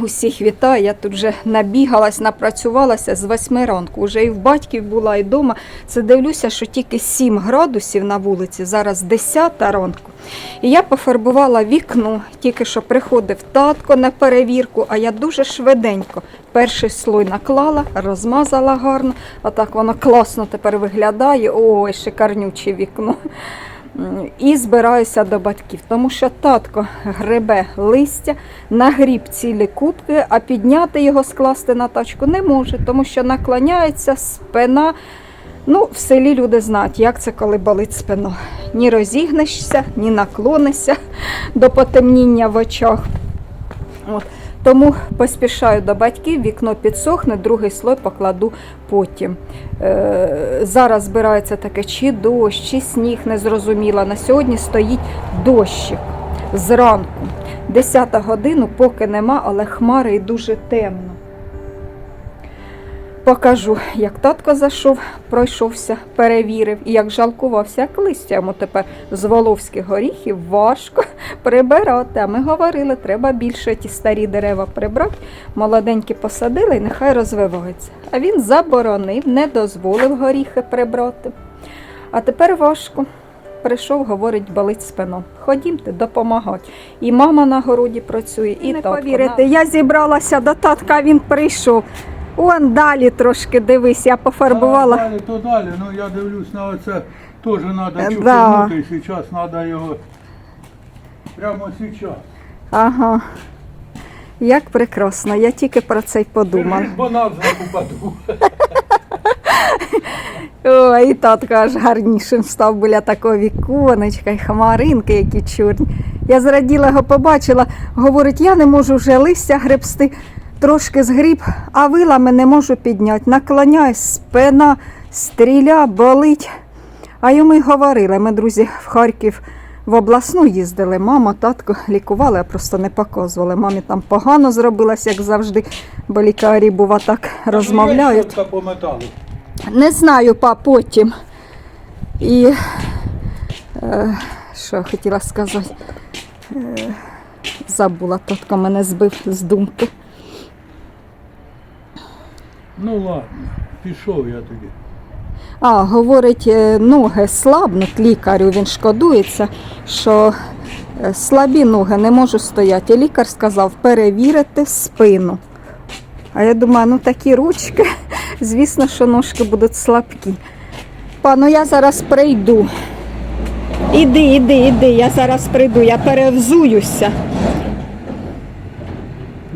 Усіх вітаю. Я тут вже набігалась, напрацювалася з восьми ранку. Уже і в батьків була, і вдома. Це дивлюся, що тільки 7 градусів на вулиці, зараз 10 ранку. І я пофарбувала вікно, тільки що приходив татко на перевірку, а я дуже швиденько перший слой наклала, розмазала гарно, а так воно класно тепер виглядає. Ой, шикарнюче вікно. І збираюся до батьків, тому що татко гребе листя, нагріб цілі кубки, а підняти його скласти на тачку не може, тому що наклоняється спина. Ну, в селі люди знають, як це коли болить спина. Ні розігнешся, ні наклонишся до потемніння в очах. От. Тому поспішаю до батьків, вікно підсохне, другий слой покладу потім. Е, зараз збирається таке чи дощ, чи сніг, незрозуміло. На сьогодні стоїть дощик зранку. 10 годину, поки нема, але хмари і дуже темно. Покажу, як татко зайшов, пройшовся, перевірив і як жалкувався, як листя йому тепер з воловських горіхів важко прибирати. А ми говорили, треба більше ті старі дерева прибрати, молоденькі посадили і нехай розвиваються. А він заборонив, не дозволив горіхи прибрати. А тепер важко. Прийшов, говорить, болить спина. Ходімте, допомагати. І мама на городі працює, і не повірите. Я зібралася до татка, він прийшов. Он далі трошки дивись, я пофарбувала. А, далі, то далі, ну я дивлюсь на оце, теж треба Да. чухнути, зараз треба його прямо зараз. Ага. Як прекрасно, я тільки про це й подумала. Бо і татко аж гарнішим став біля такого віконечка, і хмаринки, які чорні. Я зраділа його побачила, говорить, я не можу вже листя гребсти, трошки згріб, а вилами не можу підняти. Наклоняюсь, спина, стріля, болить. А йому й говорили, ми, друзі, в Харків в обласну їздили. Мама, татко лікували, а просто не показували. Мамі там погано зробилось, як завжди, бо лікарі, бува, так розмовляють. Не знаю, па, потім. І е, що хотіла сказати? Е, забула, татко мене збив з думки. Ну ладно, пішов я тоді. А, говорить, е, ноги слабнуть лікарю, він шкодується, що е, слабі ноги не можу стояти. І лікар сказав перевірити спину. А я думаю, ну такі ручки, звісно, що ножки будуть слабкі. Пану, я зараз прийду. Іди, іди, іди, я зараз прийду, я перевзуюся.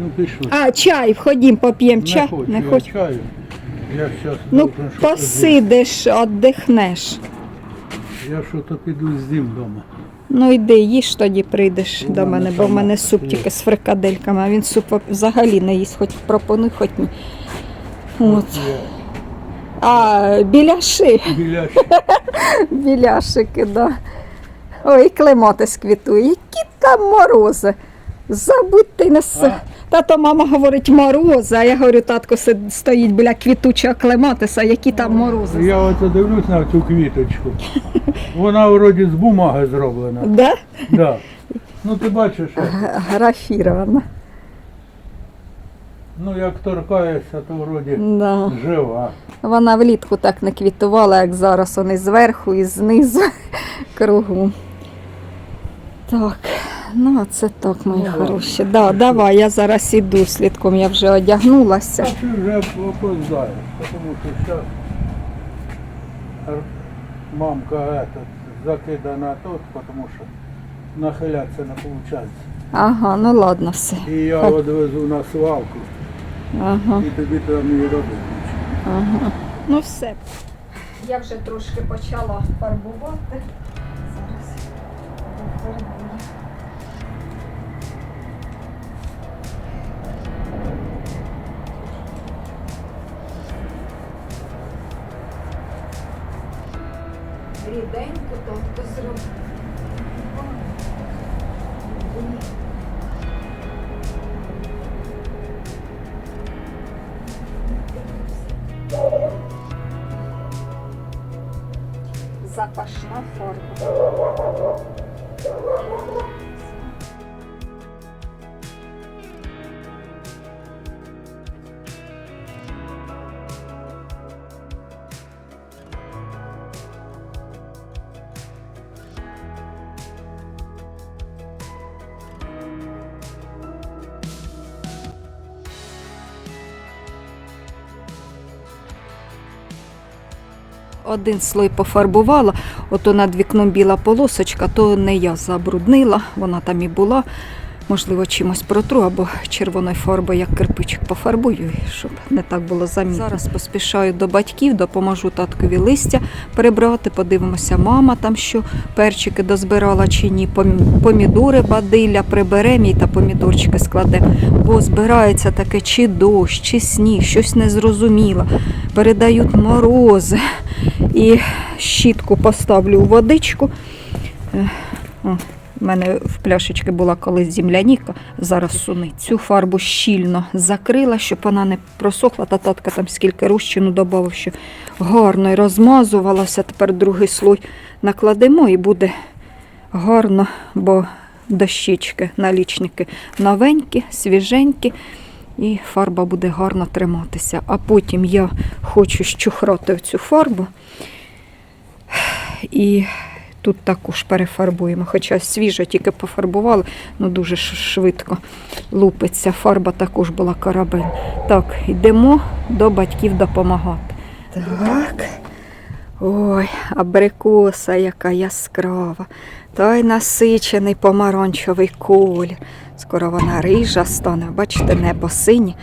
Ну пішов. А, чай, ходім, поп'ємо не чай. хочу, Не я хочу. чаю. Я зараз Ну, посидиш, віддихнеш. Я що то піду з вдома. Ну йди, їж тоді прийдеш У до мене мене, бо в сама мене суп тільки з фрикадельками, а він суп взагалі не їсть, хоч пропонуй, хоч ні. От. А, біляши, Біля біляшики, да. Ой, клематис квітує. Які там морози. Забудь ти не с... А? Тато мама говорить морози, а я говорю, татко стоїть біля квітучого клематиса, які там морози. Я оце дивлюсь на цю квіточку. Вона вроді з бумаги зроблена. Да? Да. Ну ти бачиш, Графірована. ну як торкаєшся, то вроді Да. жива. Вона влітку так не квітувала, як зараз. Вони зверху і знизу кругом. Так, ну а це так, мої Ну, хороші. Да, давай, я зараз іду слідком, я вже одягнулася. А ти вже опоздаєш, тому що зараз мамка этот, закидана тут, тому що нахилятися не виходить. Ага, ну ладно, все. І я Хай. відвезу на свалку, Ага, і тобі там не робити. ага. Ну все. Я вже трошки почала фарбувати. Один слой пофарбувала, ото над вікном біла полосочка, то не я забруднила, вона там і була. Можливо, чимось протру або червоною фарбою, як кирпичик пофарбую, щоб не так було замітно. Зараз поспішаю до батьків, допоможу таткові листя прибрати. Подивимося, мама там що перчики дозбирала чи ні. Помідори бадилля приберемо їй та помідорчики складемо. Бо збирається таке чи дощ, чи сніг, щось незрозуміло. Передають морози. І щітку поставлю у водичку. Е, о, У мене в пляшечці була колись земляніка, зараз суни. Цю фарбу щільно закрила, щоб вона не просохла. Та татка там скільки розчину додав, що гарно розмазувалася. Тепер другий слой накладемо і буде гарно, бо дощечки, налічники новенькі, свіженькі. І фарба буде гарно триматися. А потім я хочу щухрати цю фарбу. І тут також перефарбуємо. Хоча свіжа тільки пофарбували, ну дуже швидко лупиться. Фарба також була корабель. Так, йдемо до батьків допомагати. Так. Ой, абрикоса, яка яскрава. Той насичений помаранчевий колір. Скоро вона рижа стане. Бачите, небо синє,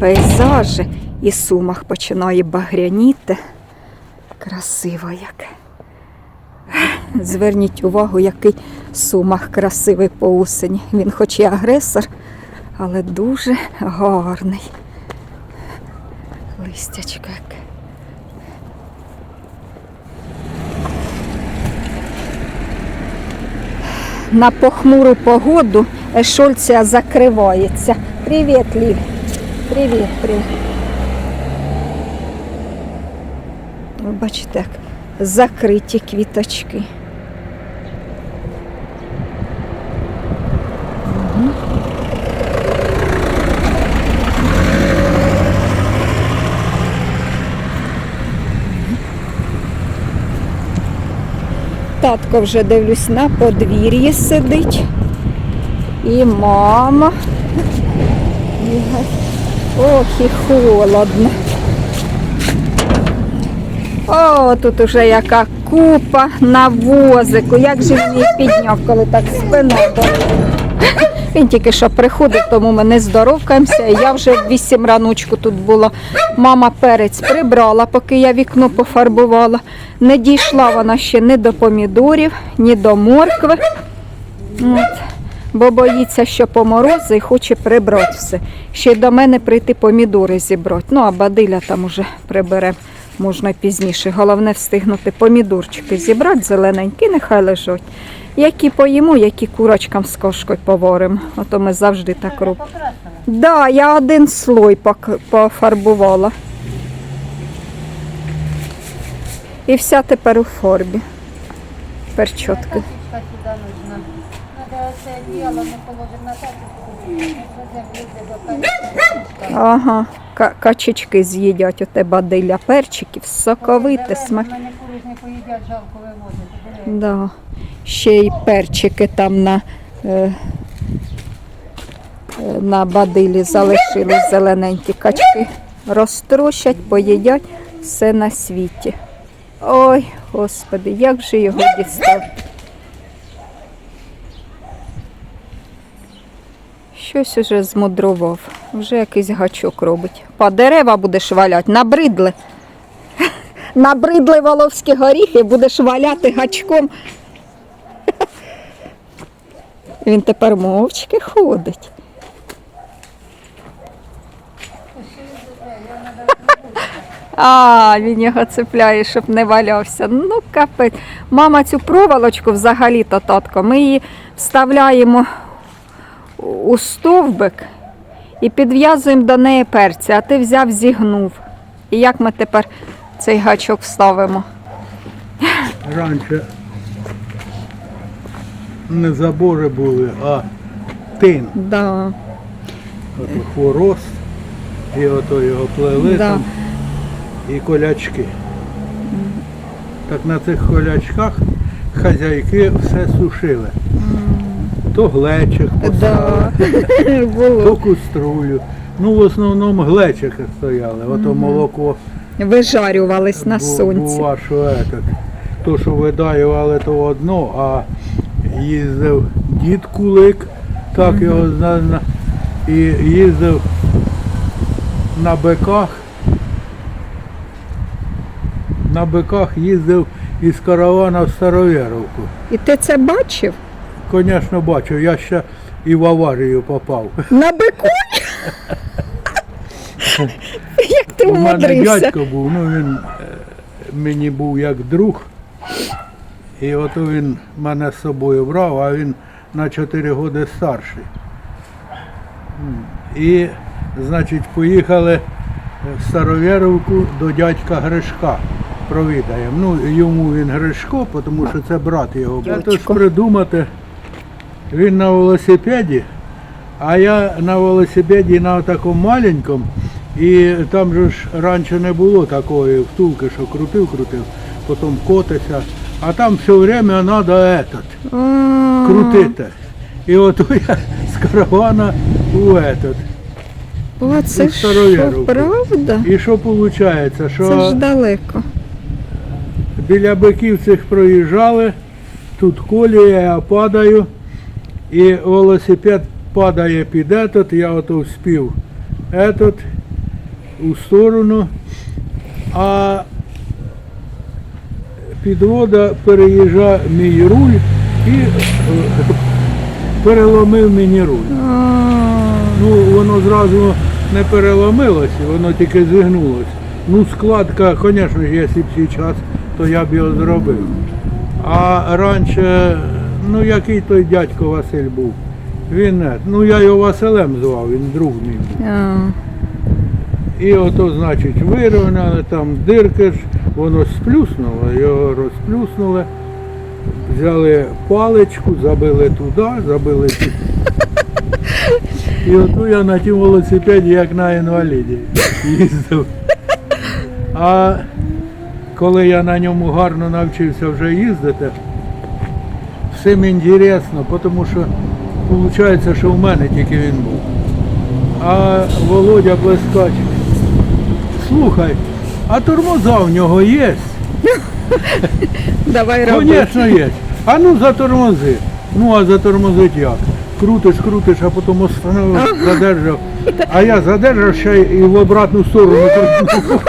пейзажі і сумах починає багряніти. Красиво як. Зверніть увагу, який сумах красивий по осені. Він хоч і агресор, але дуже гарний. Листячко яке. На похмуру погоду шольця закривається. Привіт, Лів. Привіт, привіт. Ви бачите, як закриті квіточки. Мгм. Татко вже дивлюсь на подвір'ї сидить. І мама. Ох, і холодно. О, тут уже яка купа на возику. Як же мені підняв, коли так спина. болить. Він тільки що приходив, тому ми не здоровкаємося. Я вже в 8 раночку тут була. Мама перець прибрала, поки я вікно пофарбувала. Не дійшла вона ще ні до помідорів, ні до моркви. От. Бо боїться, що поморози і хоче прибрати все. Ще до мене прийти помідори зібрати. Ну, а бадиля там уже прибере можна пізніше. Головне встигнути помідорчики зібрати, зелененькі, нехай лежать. Які поїмо, які курочкам з кошкою поваримо. Ото ми завжди так робимо. Да, я один слой пофарбувала. І вся тепер у фарбі. Перчотки. Ага. Ка- Качечки з'їдять оте бадилля перчиків, соковите, смак. Мене кури не поїдять, жалко вивозити. Да. Ще й перчики там на, е, е, на бадилі залишили зелененькі качки. Розтрощать, поїдять все на світі. Ой, господи, як же його дістати? Щось уже змудрував. Вже якийсь гачок робить. По дерева будеш валяти, набридли. Набридли воловські горіхи, будеш валяти гачком. Він тепер мовчки ходить. А, він його цепляє, щоб не валявся. Ну, капець. Мама цю проволочку взагалі-то татко, ми її вставляємо у стовбик і підв'язуємо до неї перця, а ти взяв, зігнув. І як ми тепер цей гачок вставимо? Раніше не забори були, а тин. Да. Хворост, і ото його плели Да. там, і колячки. Так на цих колячках хазяйки все сушили. То глечик Да. поставили, Було. то куструлю. Ну, в основному глечики стояли. Ото молоко Вижарювались на Бу- сонці. Бува, що то, що видаювали, то одно, а їздив дід Кулик, так його зна, зна- і їздив на биках. На биках їздив із каравана в Старовєровку. І ти це бачив? Звісно, бачу, я ще і в аварію попав. На бику? Як ти У мене умудрився? дядько був, ну він е, мені був як друг. І от він мене з собою брав, а він на 4 роки старший. І, значить, поїхали в Старовєровку до дядька Гришка. Провідаємо. Ну, йому він Гришко, тому що це брат його. Тож придумати, він на велосипеді, а я на велосипеді на такому маленькому, і там же ж раніше не було такої втулки, що крутив, крутив, потім котися А там все время треба этот, А, крутити. І от я з каравана у этот. О, це Ну, що, Старовєровку. правда? І що виходить? Це ж Що далеко. біля биків цих проїжджали, тут колія, я падаю, і велосипед падає під этот, я ото вспів этот у сторону, а підвода переїжджає мій руль і е, переломив мені руль. Ну, воно зразу не переломилося, воно тільки зігнулося. Ну, складка, звісно ж, якщо б час, то я б його зробив. А раніше, ну який той дядько Василь був? Він, не, ну я його Василем звав, він друг мій. був. І ото, значить, вирівняли там дирки ж, воно сплюснуло, його розплюснули, взяли паличку, забили туди, забили туди. І ото я на тім велосипеді, як на інваліді, їздив. А коли я на ньому гарно навчився вже їздити, всім інтересно, тому що виходить, що в мене тільки він був. А Володя Блескач, слухай, а тормоза в нього є? Давай роби. Звісно, є. А ну затормози. Ну а затормозить як? Крутиш, крутиш, а потім остановив, задержав. А я задержав ще і в обратну сторону крутнув.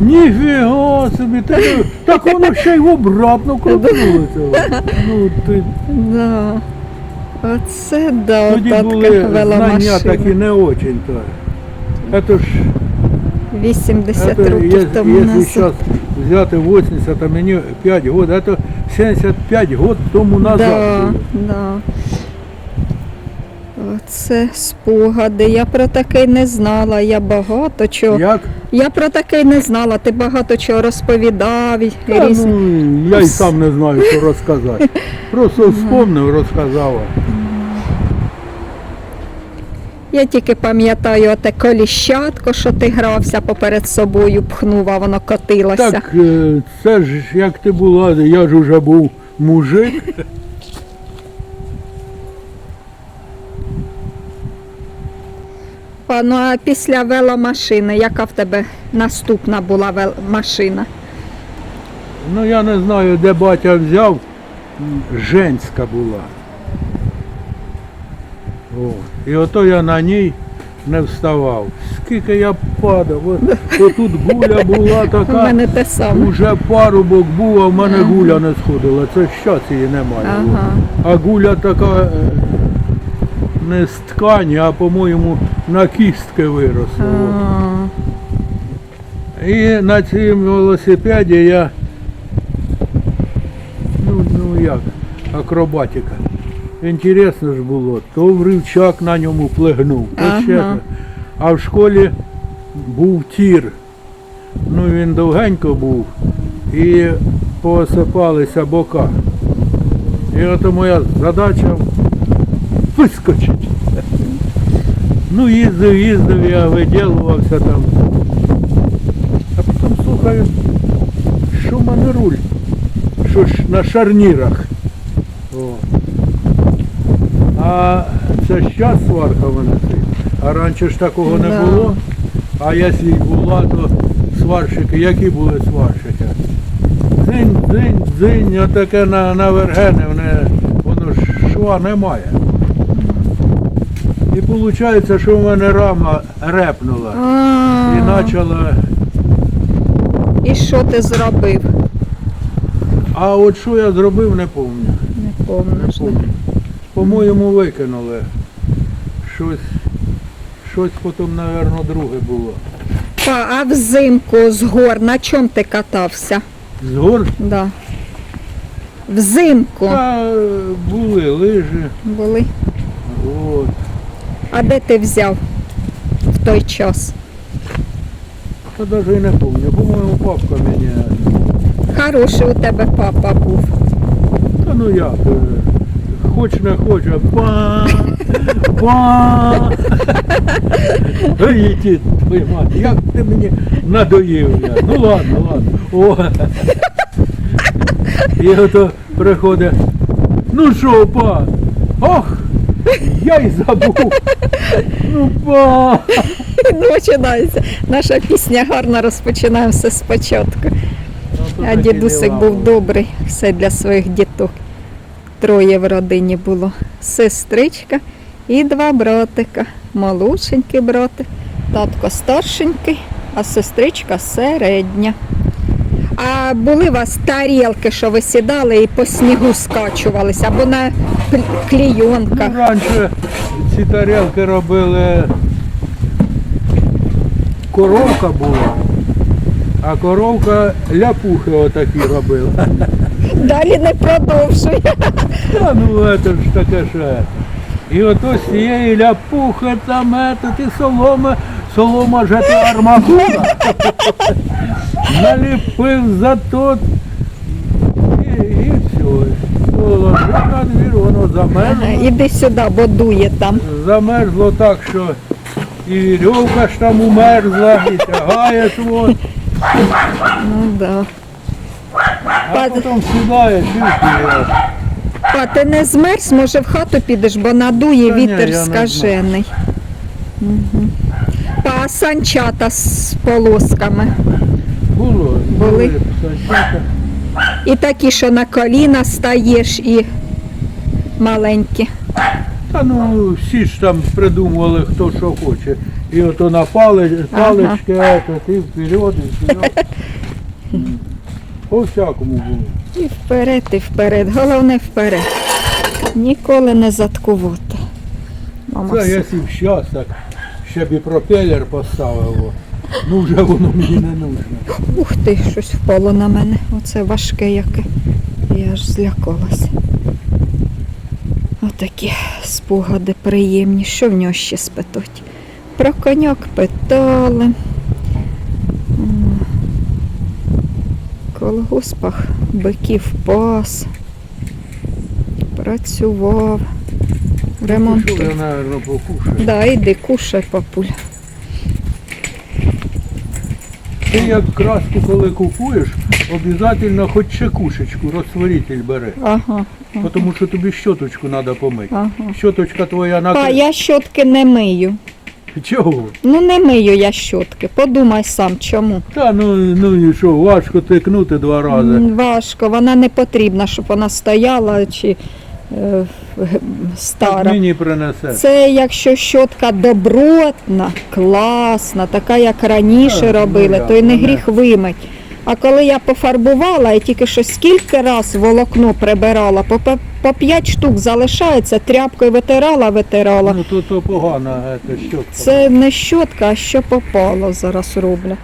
Ніфіга собі, та, так воно ще й в обратну крутнулося. Ну, ти, Да. Оце да, тоді були така знання веломашина. такі не очень то. Это ж 80 Это, років если, тому если назад. сейчас взяти 80, а мені 5 год, это 75 год тому назад. Да, було. да. Оце спогади. Я про таке не знала. Я багато чого. Я, Як? про таке не знала. Ти багато чого розповідав. і Та, різні- ну, я й сам не знаю, що розказати. Просто вспомнив, розказав. Я тільки пам'ятаю оте коліщатко, що ти грався поперед собою, пхнув, а воно котилося. Так, е, це ж як ти була, я ж уже був мужик. А, Ну а після веломашини, яка в тебе наступна була вел- машина? Ну я не знаю, де батя взяв. Женська була. І ото я на ній не вставав. Скільки я падав. От, отут гуля була У така. мене те саме. Уже парубок був, а в мене гуля не сходила. Це щас її немає. Ага. А гуля така е, не з ткані, а по-моєму на кістки виросла. І на цьому велосипеді я, ну, ну як, акробатика. Інтересно ж було, то в ривчак на ньому плегнув, то Ага. ще. А в школі був тір. Ну він довгенько був і посипалися бока. І от моя задача вискочити. Ну їздив, їздив, я виділувався там. А потім слухаю, що в мене руль? Що ж на шарнірах. О. А це щас сварка в мене стоїть. А раніше ж такого не Да. було. А якщо й була, то сварщики, які були сварщики? Дзинь, дзинь, дзинь, отаке на, на вергени, воно, воно ж шва немає. І виходить, що в мене рама репнула і А, почала. І що ти зробив? А от що я зробив, не пам'ятаю. Не Не помниш. пам'ятаю. По-моєму, викинули. Щось, щось потім, мабуть, друге було. Па, а взимку з гор на чому ти катався? З гор Да. Взимку та, е, були лижі. були. От. А де ти взяв в той час? Та навіть і не пам'ятаю. По-моєму, папка мені. Хороший у тебе папа був. Та ну як, е, хоч не хоч, а ба, ба. Дід, твою мать, як ти мені надоїв я. Ну ладно, ладно. О. І ото приходить. Ну що, па? Ох, я й забув. Ну, па. Ну, Починається. Наша пісня гарно розпочинає все спочатку. Ну, А дідусик був добрий, все для своїх діток. Троє в родині було. Сестричка і два братика. Молодшенький братик, татко старшенький, а сестричка середня. А були у вас тарілки, що ви сідали і по снігу скачувалися, або на клійонках. Ну, раніше ці тарілки робили, коровка була, а коровка ляпухи отакі робила. Далі не продовжує. Та ну це ж таке ще. І ото з цієї ляпухи там ето, ти солома, солома же ти арматура. Наліпив за то. І, і все. Положив на двір, воно замерзло. Іди сюди, бо дує там. Замерзло так, що і вірьовка ж там умерзла, і тягаєш вот. Ну да. А Пад- потім сідаєш і вперед. Па, ти не змерз, може в хату підеш, бо надує Та ні, вітер я не скажений. Угу. Па, санчата з полосками. Було, Були? санчата. І такі, що на коліна стаєш, і маленькі. Та ну всі ж там придумували, хто що хоче. І ото на пали, палички, ето, ти вперед, і вперед. По всякому було. І вперед, і вперед. Головне вперед. Ніколи не заткувати. Мама, Це с- якщо б щас так, ще б і пропелер поставив. Ну вже воно мені не нужно. Ух ти, щось впало на мене. Оце важке яке. Я аж злякалася. Отакі спогади приємні. Що в нього ще спитать? Про коняк питали. М. В колгоспах биків пас. Працював. Ремонт. Що я. Да, іди, кушай, папуль. Ти як краску, коли купуєш, обов'язково хоч чекушечку, розтворитель бери. Ага. Тому що тобі щоточку треба помити. ага. Щоточка твоя на Па, я щотки не мию. Чого? Ну не мию я щотки. Подумай сам, чому. Та ну, ну і що, важко тикнути два рази. М, Важко, вона не потрібна, щоб вона стояла чи е, г- стара. Мені принесе. Це якщо щотка добротна, класна, така як раніше Так, ну робили, як, то й не мене. гріх вимить. А коли я пофарбувала, і тільки що скільки раз волокно прибирала, по, по, по 5 штук залишається, тряпкою витирала, витирала. Ну то погано, це щотка. Це не щотка, а що попало зараз роблять.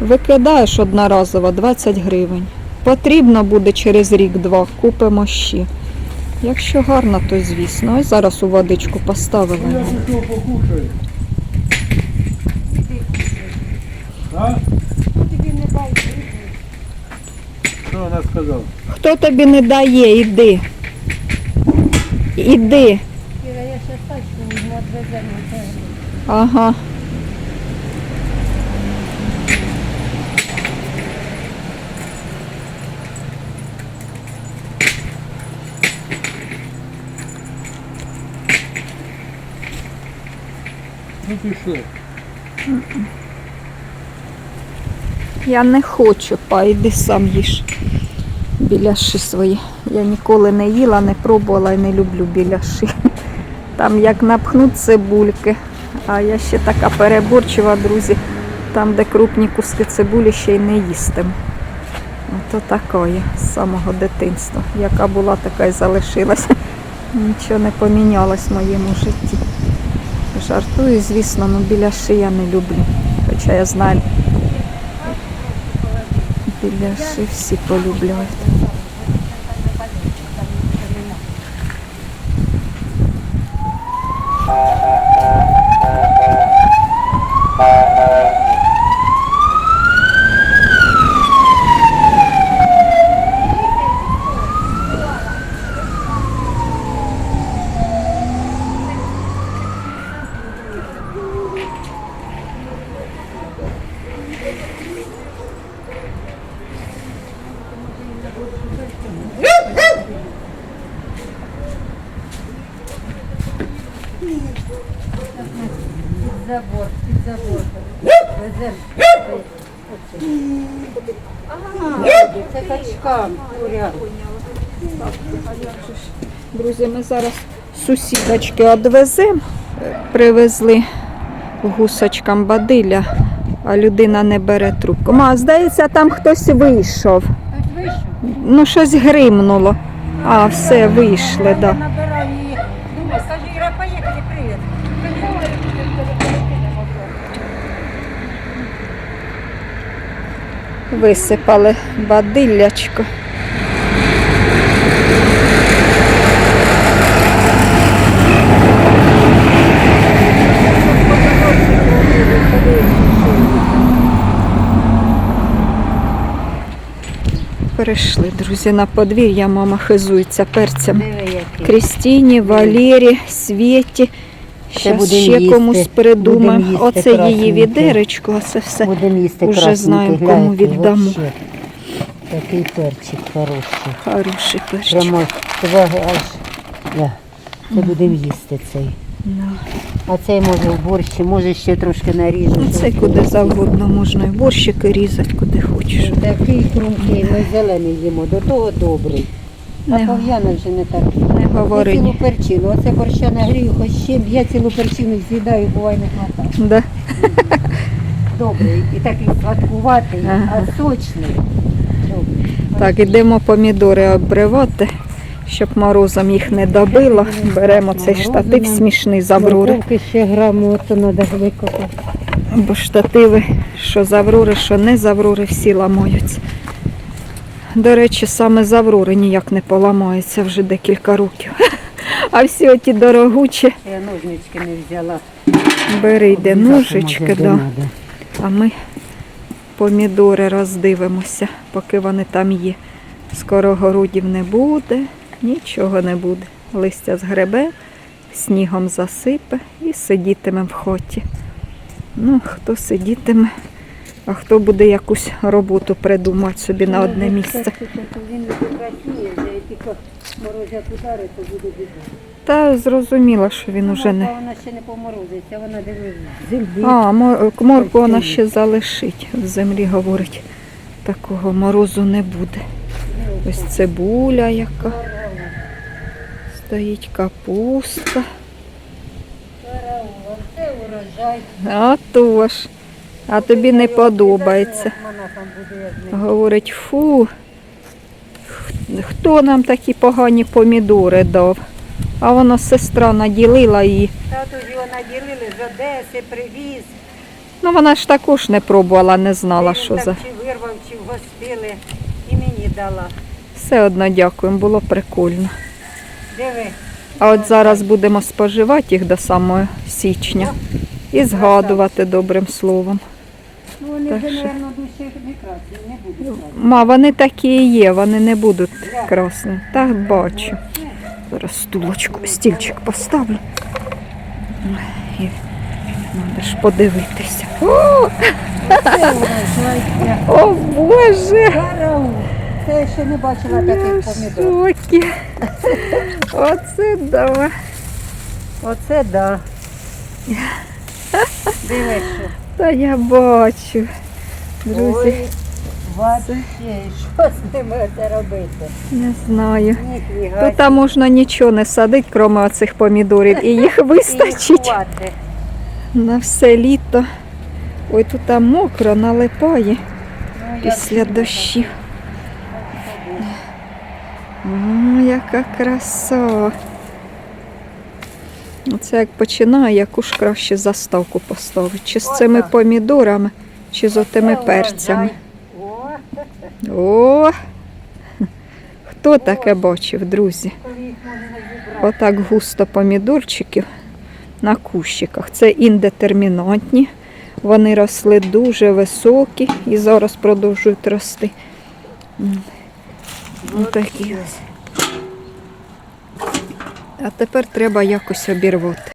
Викидаєш одноразово 20 гривень. Потрібно буде через рік-два, купимо ще. Якщо гарно, то звісно. Ось зараз у водичку поставили. Я пішов покушаю. А? Тобі не дай. Сказала? Хто тобі не дає, іди. Іди. Кіра, я ще тачку візьму, відвеземо. Ага. Ну пішли. Я не хочу, па, йди сам їж біляши свої. Я ніколи не їла, не пробувала і не люблю біляши. Там як напхнуть цибульки, а я ще така переборчива, друзі. Там, де крупні куски цибулі, ще й не їстиму. Ото такое з самого дитинства. Яка була, така й залишилася. Нічого не помінялось в моєму житті. Жартую, звісно, але біляши я не люблю. Хоча я знаю, біляши всі полюбляють. Під забор, під забор. Везем. Це качкам. курям. Друзі, ми зараз сусідочки відвеземо. Привезли гусочкам бадилля, а людина не бере трубку. Ма, здається, там хтось. Вийшов. Ну, щось гримнуло. А, все, вийшли, так. Да. Я набираю її. Думаю, скажи, Іра, поїхали, привіт. Висипали бадиллячко. Перейшли, друзі, на подвір'я. Мама хизується перцями. Крістіні, Валері, Свєті. Ще, будемо ще їсти. комусь придумаємо. Будемо їсти Оце її відеречко, оце все. Їсти красненький, знаємо, кому віддамо. вообще. Такий перчик хороший. Хороший перчик. Прямо два аж. Да. Це будемо їсти цей. Да. А цей може в борщі, може ще трошки наріжу. Ну, це куди завгодно можна і борщики різати, куди хочеш. Такий хрумкий, ми зелений їмо, до того добрий. А Не, вже не такий. не говори. Я цілу перчину, оце борща нагрію, хоч ще я цілу перчину з'їдаю, буває не хватає. Да. Добрий і такий сладкуватий, Ага. а сочний. Добрий. Так, ідемо помідори обривати, щоб морозом їх не добило. Беремо цей штатив смішний з Аврори. Ще граму, то треба викопати. Бо штативи, що з Аврори, що не з Аврори, всі ламаються. До речі, саме з Аврори ніяк не поламається вже декілька років. А всі оті дорогучі, Я ножнички не взяла. бери йде ножички, да. а ми помідори роздивимося, поки вони там є. Скоро городів не буде, нічого не буде. Листя згребе, снігом засипе і сидітиме в хоті. Ну, хто сидітиме, а хто буде якусь роботу придумати собі на одне місце. Він не працює, тільки морозять удари, то буде біда. Та зрозуміла, що він уже не. Вона ще не поморозиться, вона дивись. А, мо- морку вона ще залишить. В землі говорить, такого морозу не буде. Ось цибуля яка. Стоїть капуста. Це урожай. А то ж. А тобі не подобається. Говорить, фу. Хто нам такі погані помідори дав? А вона сестра наділила її. Тату ж його наділили з Одеси, привіз. Ну вона ж також не пробувала, не знала, що так за. Чи вирвав, чи вгостили. І мені дала. Все одно дякуємо, було прикольно. Диви. А от зараз будемо споживати їх до самого січня і згадувати добрим словом. Ну вони вже, мабуть, душі не красні, не будуть красні. Ма, вони такі і є, вони не будуть красні. Так бачу. Зараз стулочку, стільчик поставлю. І треба ж подивитися. О, о Боже! Це я ще не бачила таких в помідор. шокі. Оце да. Оце да. Дивись, що. Та я бачу. Друзі, Ой, вообще, що з ними це робити? не знаю. Ніфіга. Тут можна нічого не садити, крім оцих помідорів, і їх вистачить на все літо. Ой, тут там мокро, налипає Ну, я після думаю, дощів. О, яка краса. Оце як починає, яку ж краще заставку поставити. Чи з цими помідорами, чи з отими перцями. О! Хто таке бачив, друзі? Отак густо помідорчиків на кущиках. Це індетермінантні. Вони росли дуже високі і зараз продовжують рости. М. Отакі ось. А тепер треба якось обірвати.